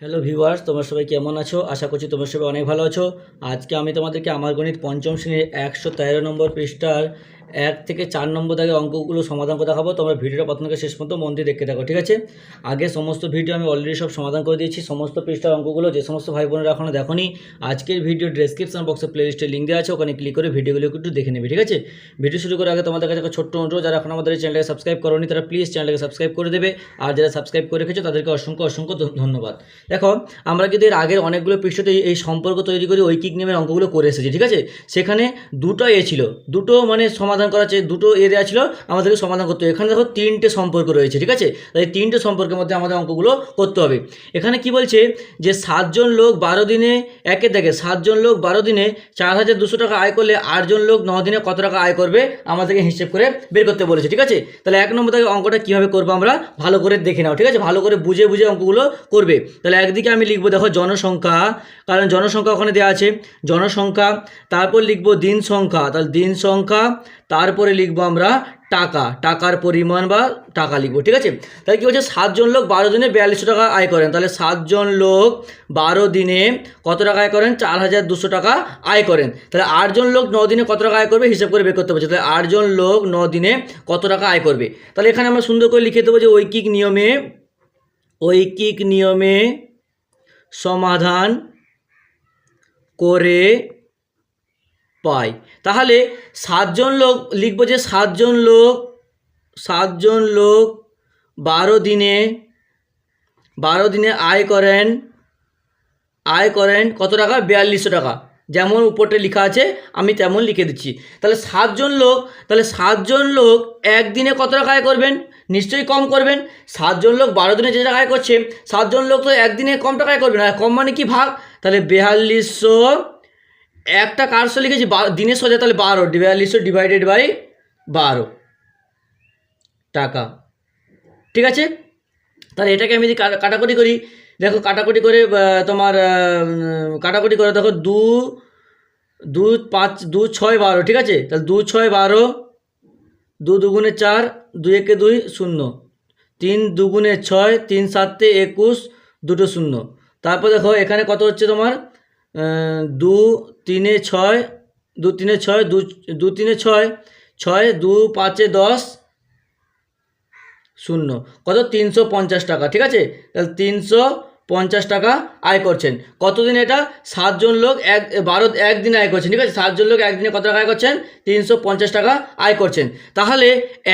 Hello viewers তোমরা সবাই কেমন আছো? আশা করছি তোমরা সবাই অনেক ভালো আছো। আজকে আমি তোমাদেরকে আমার গণিত পঞ্চম শ্রেণির একশো তেরো নম্বর পৃষ্ঠার এক থেকে চার নম্বর দাগে অঙ্কগুলো সমাধান করে দেখাবো। তোমরা ভিডিওটা প্রথম থেকে শেষ পর্যন্ত মন দিয়ে দেখতে থাকো, ঠিক আছে? আগে সমস্ত ভিডিও আমি অলরেডি সব সমাধান করে দিয়েছি। সমস্ত পৃষ্ঠার অঙ্কগুলো, যে সমস্ত ভাই বোনেরা এখনও দেখোনি, আজকের ভিডিও ডেসক্রিপশন বক্সে প্লেলিস্টে লিঙ্ক দেওয়া আছে, ওখানে ক্লিক করে ভিডিওগুলো একটু দেখে নেবে, ঠিক আছে? ভিডিও শুরু করার আগে তোমাদের কাছে একটা ছোট্ট অনুরোধ, যারা এখন আমাদের এই চ্যানেলটাকে সাবস্ক্রাইব করোনি, তারা প্লিজ চ্যানেলটাকে সাবস্ক্রাইব করে দেবে। আর যারা সাবস্ক্রাইব করে রেখেছো, তাদেরকে অসংখ্য অসংখ্য ধন্যবাদ। দেখো, আমরা কিন্তু এর আগের অনেকগুলো পৃষ্ঠতে এই সম্পর্ক তৈরি করে ঐকিক নিয়মের অঙ্কগুলো করে এসেছি, ঠিক আছে? সেখানে দুটো এ ছিল। দুটো মানে সমাধান করা আছে দুটো এ দেওয়া ছিল, আমাদেরকে সমাধান করতে হবে। এখানে দেখো তিনটে সম্পর্ক রয়েছে, ঠিক আছে? তাই তিনটে সম্পর্কের মধ্যে আমাদের অঙ্কগুলো করতে হবে। এখানে কি বলছে? যে সাতজন লোক বারো দিনে একে দেখে, সাতজন লোক বারো দিনে চার হাজার দুশো টাকা আয় করলে আটজন লোক ন দিনে কত টাকা আয় করবে, আমাদেরকে হিসেব করে বের করতে বলেছে, ঠিক আছে? তাহলে এক নম্বর থেকে অঙ্কটা কীভাবে করব আমরা? ভালো করে দেখে নাও, ঠিক আছে? ভালো করে বুঝে বুঝে অঙ্কগুলো করবে। তাহলে একদিকে আমি লিখব, দেখো জনসংখ্যা, কারণ জনসংখ্যা ওখানে দেওয়া আছে। জনসংখ্যা, তারপর লিখব দিন সংখ্যা, তাহলে দিন সংখ্যা তারপরে লিখব আমরা টাকা, টাকার পরিমাণ বা টাকা লিখব, ঠিক আছে? তাহলে কী বলছে? সাতজন লোক বারো দিনে বিয়াল্লিশশো টাকা আয় করেন। তাহলে সাতজন লোক বারো দিনে কত টাকা আয় করেন? চার হাজার দুশো টাকা আয় করেন। তাহলে আটজন লোক ন দিনে কত টাকা আয় করবে? হিসাব করে বের করতে পারছে তাহলে আটজন লোক ন দিনে কত টাকা আয় করবে? তাহলে এখানে আমরা সুন্দর করে লিখে দেবো যে ঐকিক নিয়মে ঐকিক নিয়মে সমাধান করে পাই। তাহলে সাতজন লোক, লিখব যে সাতজন লোক সাতজন লোক বারো দিনে বারো দিনে আয় করেন আয় করেন কত টাকা? বিয়াল্লিশশো টাকা। যেমন উপরটা লেখা আছে, আমি তেমন লিখে দিচ্ছি। তাহলে সাতজন লোক, তাহলে সাতজন লোক একদিনে কত টাকা আয় করবেন? নিশ্চয়ই কম করবেন। সাতজন লোক বারো দিনে যে টাকা আয় করছে, সাতজন লোক তো একদিনে কম টাকা আয় করবে না। কম মানে কি ভাগ? তাহলে বিয়াল্লিশশো একটা কারশো লিখেছি? দিনের সোজা তাহলে বারো বিয়াল্লিশশো ডিভাইডেড বাই বারো। টাকা। ঠিক আছে? তাহলে এটাকে আমি যদি কাটা- কাটাকুটি করি, দেখো কাটাকুটি করে তোমার কাটাকুটি করে দেখো দু দু পাঁচ, দু ছয় বারো, ঠিক আছে? তাহলে দু ছয় বারো, দু দুগুণে চার দুই একে দুই শূন্য। তিন দুগুণে ছয়, তিন সাতে একুশ, দুটো শূন্য। তারপর দেখো এখানে কত হচ্ছে তোমার? দু তিনে ছয়, দু তিনে ছয়, দু দু তিনে ছয় ছয়, দু পাঁচে দশ, শূন্য। কত? তিনশো পঞ্চাশ টাকা, ঠিক আছে? তাহলে তিনশো পঞ্চাশ টাকা আয় করছেন। কতদিন এটা? সাতজন লোক এক বারো একদিনে আয় করছেন, ঠিক আছে? সাতজন লোক একদিনে কত টাকা আয় করছেন? তিনশো পঞ্চাশ টাকা আয় করছেন। তাহলে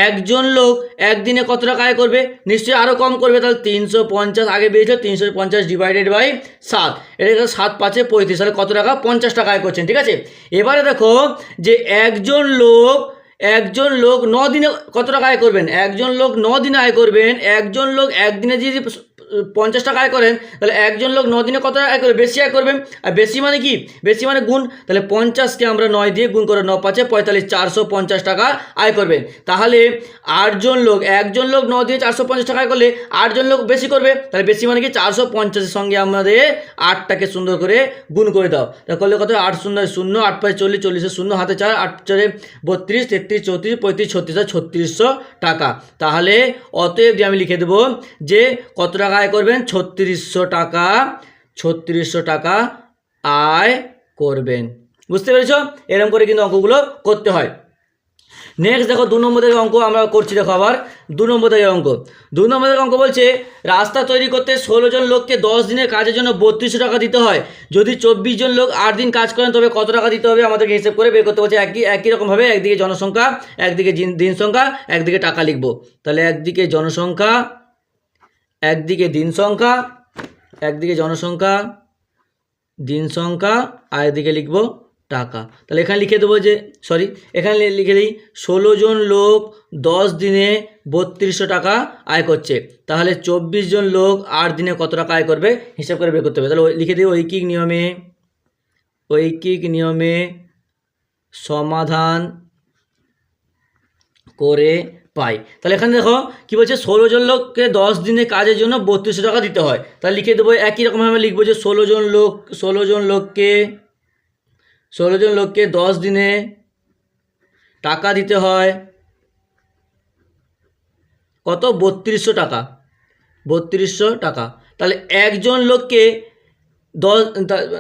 একজন লোক একদিনে কত টাকা আয় করবে? নিশ্চয়ই আরও কম করবে, তাহলে তিনশো পঞ্চাশ আগে বেরিয়েছিল তিনশো পঞ্চাশ ডিভাইডেড বাই সাত। এটা সাত পাঁচে পঁয়ত্রিশ, তাহলে কত টাকা? পঞ্চাশ টাকা আয় করছেন, ঠিক আছে? এবারে দেখো যে একজন লোক একজন লোক ন দিনে কত টাকা আয় করবেন? একজন লোক ন দিনে আয় করবেন, একজন লোক একদিনে যদি পঞ্চাশ টাকা আয় করেন, তাহলে একজন লোক ন দিনে কত আয় করবে? বেশি আয় করবেন আর বেশি মানে কি? বেশি মানে গুণ। তাহলে পঞ্চাশকে আমরা নয় দিয়ে গুণ করে ন পাঁচে পঁয়তাল্লিশ, চারশো পঞ্চাশ টাকা আয় করবেন তাহলে আটজন লোক, একজন লোক ন দিয়ে চারশো পঞ্চাশ টাকা আয় করলে আটজন লোক বেশি করবে। তাহলে বেশি মানে কি? চারশো পঞ্চাশের সঙ্গে আমাদের আটটাকে সুন্দর করে গুণ করে দাও। তা করলে কত আট শূন্য শূন্য, আট পাঁচ চল্লিশ, চল্লিশের শূন্য, হাতে চার, আট চারে বত্রিশ, তেত্রিশ, চৌত্রিশ, পঁয়ত্রিশ, ছত্রিশ, ছত্রিশশো টাকা। তাহলে অতএব আমি লিখে দেবো যে কত টাকা আয় করবেন ছত্রিশশো টাকা ছত্রিশশো টাকা আয় করবেন। বুঝতে পেরেছ? এরকম করে কিন্তু অঙ্কগুলো করতে হয়। নেক্সট দেখো, দু নম্বর থেকে অঙ্ক আমরা করছি, দেখো আবার। দু নম্বর থেকে অঙ্ক। দু নম্বর থেকে অঙ্ক বলছে, রাস্তা তৈরি করতে ষোলো জন লোককে দশ দিনের কাজের জন্য বত্রিশশো টাকা দিতে হয়। যদি চব্বিশ জন লোক আট দিন কাজ করেন, তবে কত টাকা দিতে হবে আমাদেরকে হিসেব করে বের করতে বলছে? একই একই রকমভাবে একদিকে জনসংখ্যা, একদিকে দিন সংখ্যা, একদিকে টাকা লিখব। তাহলে একদিকে জনসংখ্যা একদিকে দিন সংখ্যা, একদিকে জনসংখ্যা, দিন সংখ্যা, আর একদিকে লিখব টাকা। তাহলে এখানে লিখে দেবো যে সরি এখানে লিখে দিই, ষোলো জন লোক দশ দিনে বত্রিশশো টাকা আয় করছে। তাহলে চব্বিশ জন লোক আট দিনে কত টাকা আয় করবে? হিসাব করে বের করতে হবে। তাহলে লিখে দিই ঐকিক নিয়মে ঐকিক নিয়মে সমাধান করে পাই। তাহলে এখানে দেখো, কি বলছে, ষোলো জন লোককে দশ দিনে কাজের জন্য বত্রিশশো টাকা দিতে হয়। তাহলে লিখে দেবো, একই রকমভাবে লিখব যে ষোলো জন লোক, ষোলো জন লোককে, ষোলো জন লোককে দশ দিনে টাকা দিতে হয়। কত? বত্রিশশো টাকা। বত্রিশশো টাকা। তাহলে একজন লোককে দশ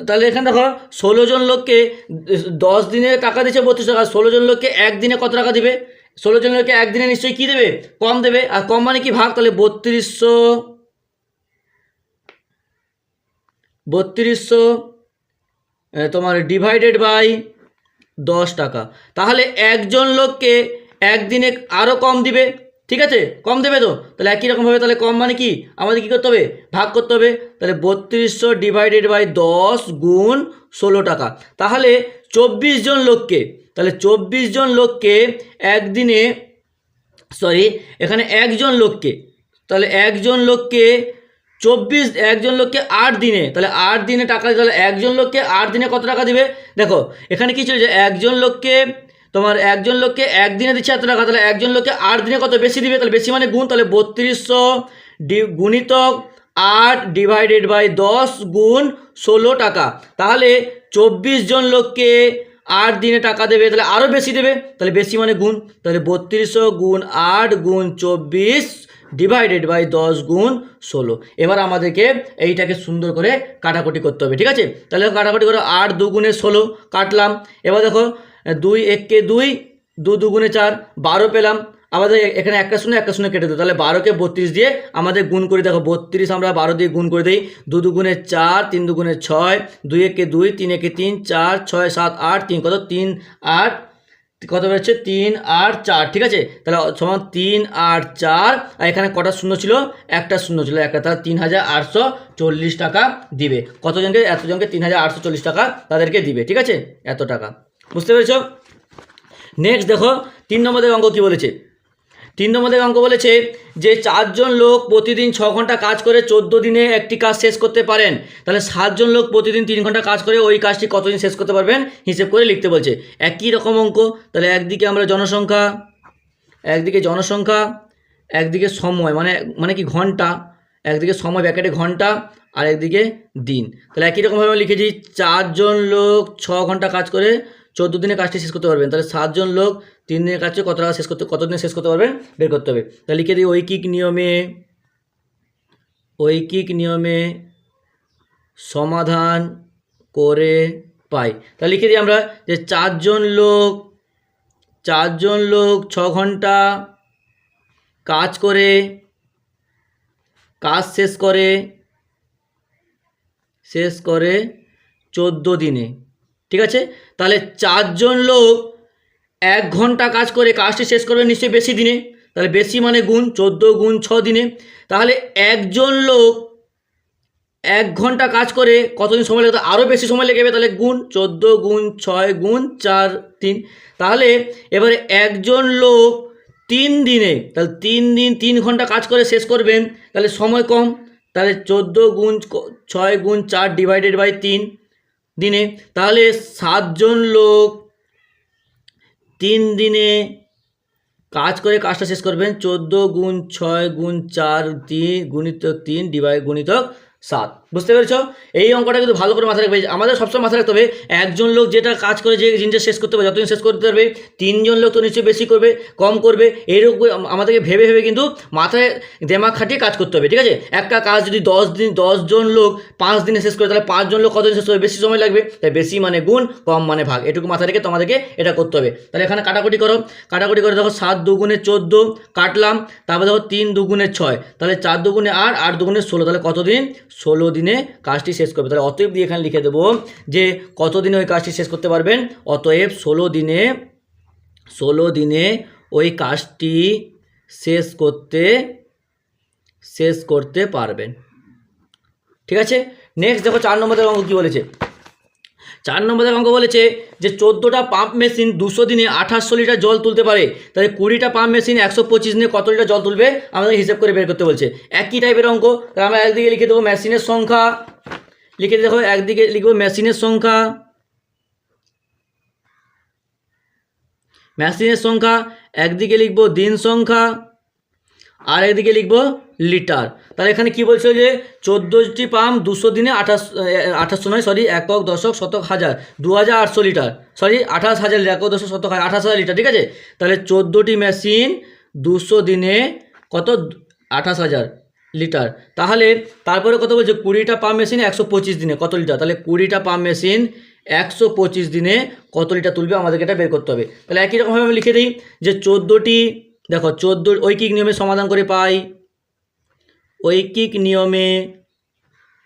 তাহলে এখানে দেখো, ষোলো জন লোককে দশ দিনে টাকা দিচ্ছে বত্রিশ টাকা। ষোলো জন লোককে একদিনে কত টাকা দিবে? ষোলো জন একদিনে নিশ্চয়ই কী দেবে? কম দেবে। আর কম মানে কি ভাগ? তাহলে বত্রিশশো বত্রিশশো তোমার ডিভাইডেড বাই দশ টাকা। তাহলে একজন লোককে একদিনে আরও কম দিবে। ঠিক আছে? কম দেবে তো? তাহলে একই রকমভাবে তাহলে কম মানে কি? আমাদের কী করতে হবে? ভাগ করতে হবে। তাহলে বত্রিশশো ডিভাইডেড বাই দশ গুণ ষোলো টাকা। তাহলে চব্বিশ জন লোককে তাহলে চব্বিশ জন লোককে একদিনে সরি এখানে একজন লোককে, তাহলে একজন লোককে চব্বিশ একজন লোককে আট দিনে, তাহলে আট দিনে টাকা, তাহলে একজন লোককে আট দিনে কত টাকা দিবে? দেখো, এখানে কি যে একজন লোককে, তোমার একজন লোককে একদিনে দিচ্ছে এত টাকা, তাহলে একজন লোককে আট দিনে কত বেশি দিবে? তাহলে বেশি মানে গুণ, তাহলে বত্রিশশো ডি গুণিতক আট ডিভাইডেড বাই দশ গুণ ষোলো টাকা। তাহলে চব্বিশ জন লোককে আট দিনে টাকা দেবে, তাহলে আরও বেশি দেবে, তাহলে বেশি মানে গুণ, তাহলে বত্রিশশো গুণ আট গুণ চব্বিশ ডিভাইডেড বাই দশ গুণ ষোলো। এবার আমাদেরকে এইটাকে সুন্দর করে কাটাকুটি করতে হবে, ঠিক আছে? তাহলে কাটাকুটি করে, আট দুগুণে ষোলো, কাটলাম। এবার দেখো, দুই এককে দুই, দু দুগুণে চার, বারো পেলাম আমাদের এখানে একটা শূন্য একটা শূন্য কেটে দেবো তাহলে বারোকে বত্রিশ দিয়ে আমাদের গুণ করে দেখো, বত্রিশ আমরা বারো দিয়ে গুণ করে দিই। দু দুগুণে চার, তিন দুগুণে ছয়, দুই একে দুই, তিন একে তিন, চার, ছয়, সাত, আট, তিন, কত? তিন, আট, কত বেরোচ্ছে? তিন, আট, চার, ঠিক আছে? তাহলে সমান তিন, আট, চার, আর এখানে কটা শূন্য ছিল? একটা শূন্য ছিল, একটা। তাহলে তিন হাজার আটশো চল্লিশ টাকা দিবে। কতজনকে? এতজনকে তিন হাজার আটশো চল্লিশ টাকা তাদেরকে দিবে, ঠিক আছে? এত টাকা। বুঝতে পেরেছ? নেক্সট দেখো, তিন নম্বরের অঙ্ক কী বলেছে? তিন নম্বরের অঙ্ক বলেছে যে চারজন লোক প্রতিদিন ছ ঘণ্টা কাজ করে চোদ্দ দিনে একটি কাজ শেষ করতে পারেন। তাহলে সাতজন লোক প্রতিদিন তিন ঘণ্টা কাজ করে ওই কাজটি কতদিন শেষ করতে পারবেন? হিসেব করে লিখতে বলছে। একই রকম অঙ্ক। তাহলে একদিকে আমরা জনসংখ্যা, একদিকে জনসংখ্যা, একদিকে সময় মানে মানে কি ঘণ্টা, একদিকে সময় ব্যাকেটে ঘণ্টা আর একদিকে দিন। তাহলে একই রকমভাবে আমরা লিখেছি, চারজন লোক ছ ঘণ্টা কাজ করে চোদ্দ দিনে কাজটি শেষ করতে পারবেন। তাহলে সাতজন লোক তিন দিনের কাজ কত টাকা শেষ করতে কত দিনে শেষ করতে পারবেন বের করতে হবে। তাহলে লিখে দিই, ঐকিক নিয়মে ঐকিক নিয়মে সমাধান করে পাই। তাহলে লিখে দিই আমরা যে চারজন লোক চারজন লোক ছ ঘণ্টা কাজ করে, কাজ শেষ করে শেষ করে চোদ্দ দিনে। ঠিক আছে? তাহলে চারজন লোক এক ঘণ্টা কাজ করে কাজটি শেষ করবে নিশ্চয়ই বেশি দিনে। তাহলে বেশি মানে গুণ, চোদ্দ গুণ ছ দিনে। তাহলে একজন লোক এক ঘণ্টা কাজ করে কতদিন সময় লাগবে আরও বেশি সময় লেগে যাবে। তাহলে গুণ, চোদ্দ গুণ, ছয় গুণ, চার, তিন। তাহলে এবারে একজন লোক তিন দিনে, তাহলে তিন দিন তিন ঘণ্টা কাজ করে শেষ করবেন। তাহলে সময় কম। তাহলে চোদ্দ গুণ, ছয় গুণ, চার ডিভাইডেড বাই তিন দিনে। তাহলে সাতজন লোক তিন দিনে কাজ করে কাজটা শেষ করবেন চোদ্দ গুণ ছয় গুণ চার তিন গুণিতক তিন ডিভাই গুণিতক সাত। বুঝতে পেরেছ? এই অঙ্কটা কিন্তু ভালো করে মাথায় রাখবে। আমাদের সবসময় মাথায় রাখতে হবে, একজন লোক যেটা কাজ করে যে জিনিসটা শেষ করতে পারবে, যতদিন শেষ করতে পারবে, তিনজন লোক তো নিশ্চয়ই বেশি করবে, কম করবে এইরকম আমাদেরকে ভেবে ভেবে কিন্তু মাথায় দেমাগ খাটিয়ে কাজ করতে হবে, ঠিক আছে? একটা কাজ যদি দশ দিন, দশজন লোক পাঁচ দিনে শেষ করে, তাহলে পাঁচজন লোক কতদিন শেষ করবে? বেশি সময় লাগবে। তাই বেশি মানে গুণ, কম মানে ভাগ। এটুকু মাথায় রেখে তোমাদেরকে এটা করতে হবে। তাহলে এখানে কাটাকুটি করো। কাটাকুটি করে দেখো, সাত দুগুণে চোদ্দ কাটলাম, তারপর দেখো তিন দুগুণে ছয়। তাহলে চার দুগুণে আট আট দুগুণে ষোলো। তাহলে কতদিন? ষোলো দিনে কাজটি শেষ করবে। তাহলে অতএব দিয়ে এখানে লিখে দেবো যে কত দিনে ওই কাজটি শেষ করতে পারবেন? অতএব ষোলো দিনে ষোলো দিনে ওই কাজটি শেষ করতে শেষ করতে পারবেন। ঠিক আছে? নেক্সট দেখো চার নম্বরের অঙ্ক কী বলেছে। চার নম্বরের অঙ্ক বলেছে যে চোদ্দোটা পাম্প মেশিন দুশো দিনে আঠাশশো লিটার জল তুলতে পারে। তাহলে কুড়িটা পাম্প মেশিন একশো পঁচিশ দিনে কত লিটার জল তুলবে? আমাদের হিসেব করে বের করতে বলছে। একই টাইপের অঙ্ক। তাহলে আমরা একদিকে লিখে দেবো মেশিনের সংখ্যা। লিখে দেখো, একদিকে লিখব মেশিনের সংখ্যা। মেশিনের সংখ্যা। একদিকে লিখব দিন সংখ্যা। আর একদিকে লিখব লিটার। তাহলে এখানে কি বলছে যে চোদ্দোটি পাম্প দুশো দিনে আঠাশ আঠাশশো নয় সরি একক দশক শতক হাজার, দু হাজার আটশো লিটার সরি আঠাশ হাজার লিটার, একক দশক শতক আঠাশ হাজার লিটার, ঠিক আছে? তাহলে চোদ্দোটি মেশিন দুশো দিনে কত? আঠাশ হাজার লিটার। তাহলে তারপরে কত বলছে? কুড়িটা পাম্প মেশিন একশো পঁচিশ দিনে কত লিটার? তাহলে কুড়িটা পাম্প মেশিন একশো পঁচিশ দিনে কত লিটার তুলবে? আমাদেরকে এটা বের করতে হবে। তাহলে একই রকমভাবে আমি লিখে দিই যে চোদ্দোটি দেখো চোদ্দ ঐকিক নিয়মে সমাধান করে পাই। ঐকিক নিয়মে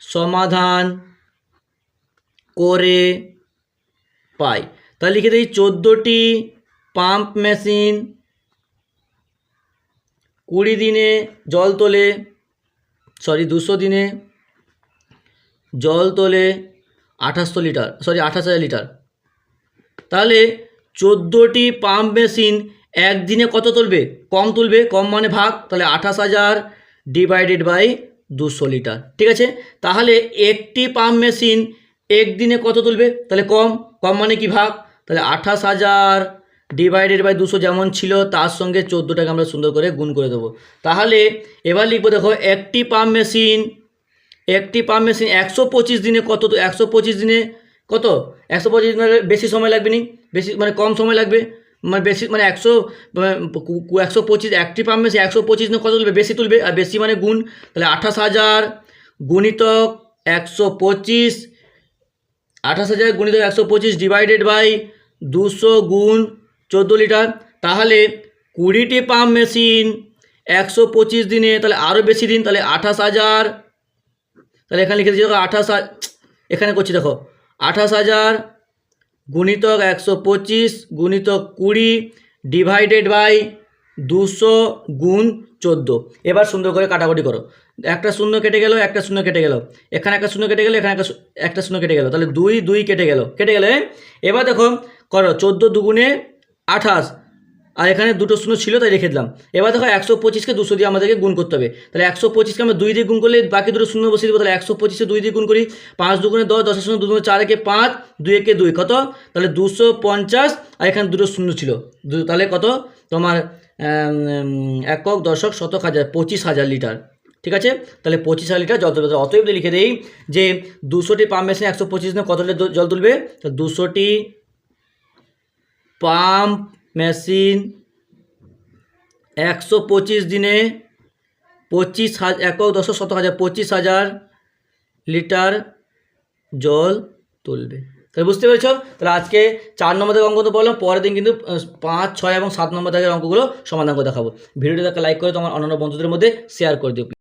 সমাধান করে পাই। তাহলে লিখে দিই, চোদ্দোটি পাম্প মেশিন কুড়ি দিনে জল তোলে, সরি দুশো দিনে জল তোলে আঠাশশো লিটার, সরি আঠাশ হাজার লিটার। তাহলে চোদ্দোটি পাম্প মেশিন একদিনে কত তুলবে? কম তুলবে, কম মানে ভাগ, তাহলে আঠাশ হাজার ডিভাইডেড বাই দুশো লিটার, ঠিক আছে? তাহলে একটি পাম্প মেশিন একদিনে কত তুলবে? তাহলে কম কম মানে কি ভাগ? তাহলে আঠাশ হাজার ডিভাইডেড বাই দুশো যেমন ছিল, তার সঙ্গে চোদ্দোটাকে আমরা সুন্দর করে গুণ করে দেবো। তাহলে এবার লিখব দেখো, একটি পাম্প মেশিন একটি পাম্প মেশিন একশো পঁচিশ দিনে কত একশো পঁচিশ দিনে কত? একশো পঁচিশ দিনে বেশি সময় লাগবে নি? বেশি মানে কম সময় লাগবে? মানে বেশি মানে একশো একশো পঁচিশ একটি পাম্প একশো পঁচিশ কত তুলবে? বেশি তুলবে, আর বেশি মানে গুণ। তাহলে আঠাশ হাজার গুণিতক একশো পঁচিশ, আঠাশ হাজার গুণিতক একশো পঁচিশ ডিভাইডেড বাই দুশো গুণ চোদ্দ লিটার। তাহলে কুড়িটি পাম্প মেশিন একশো পঁচিশ দিনে, তাহলে আরও বেশি দিন, তাহলে আঠাশ হাজার, তাহলে এখানে লিখে দিচ্ছি দেখো আঠাশ এখানে করছি দেখো, আঠাশ হাজার গুণিতক একশো পঁচিশ গুণিতক কুড়ি ডিভাইডেড বাই দুশো গুণ চোদ্দ। এবার সুন্দর করে কাটাকুটি করো। একটা শূন্য কেটে গেল, একটা শূন্য কেটে গেল। এখানে একটা শূন্য কেটে গেল, এখানে একটা একটা শূন্য কেটে গেল। তাহলে দুই দুই কেটে গেল। কেটে গেলে এবার দেখো, করো, চোদ্দ দুগুণে আঠাশ। আর এখানে দুটো শূন্য ছিল, তাই রেখে দিলাম। এবার দেখো একশো পঁচিশকে দুশো দিয়ে আমাদেরকে গুণ করতে হবে। তাহলে একশো পঁচিশকে আমরা দুই দিয়ে গুণ করলে বাকি দুটো শূন্য বসিয়ে দেবো। তাহলে একশো পঁচিশে দুই দিয়ে গুণ করি, পাঁচ দুগুণে দশ, দশের শূন্য দুগুণে চার একে পাঁচ, দুই একে দুই, কত? তাহলে দুশো পঞ্চাশ, আর এখানে দুটো শূন্য ছিল। তাহলে কত? তোমার একক, দশক, শতক হাজার, পঁচিশ হাজার লিটার। ঠিক আছে? তাহলে পঁচিশ হাজার লিটার জল তুলবে। অতএব লিখে দেই যে দুশোটি পাম্প মেশিনে একশো পঁচিশ দিনে কত জল তুলবে? দুশোটি পাম্প মেশিন একশো পঁচিশ দিনে পঁচিশ হাজার একক দশ শত হাজার পঁচিশ হাজার লিটার জল তুলবে। তাহলে বুঝতে পেরেছ? তাহলে আজকে চার নম্বর থেকে অঙ্ক তো বললাম পরের দিন কিন্তু পাঁচ, ছয় এবং সাত নম্বর থেকে অঙ্কগুলো সমাধান করে দেখাবো। ভিডিওটি দেখে লাইক করে তোমার অন্যান্য বন্ধুদের মধ্যে শেয়ার করে দিও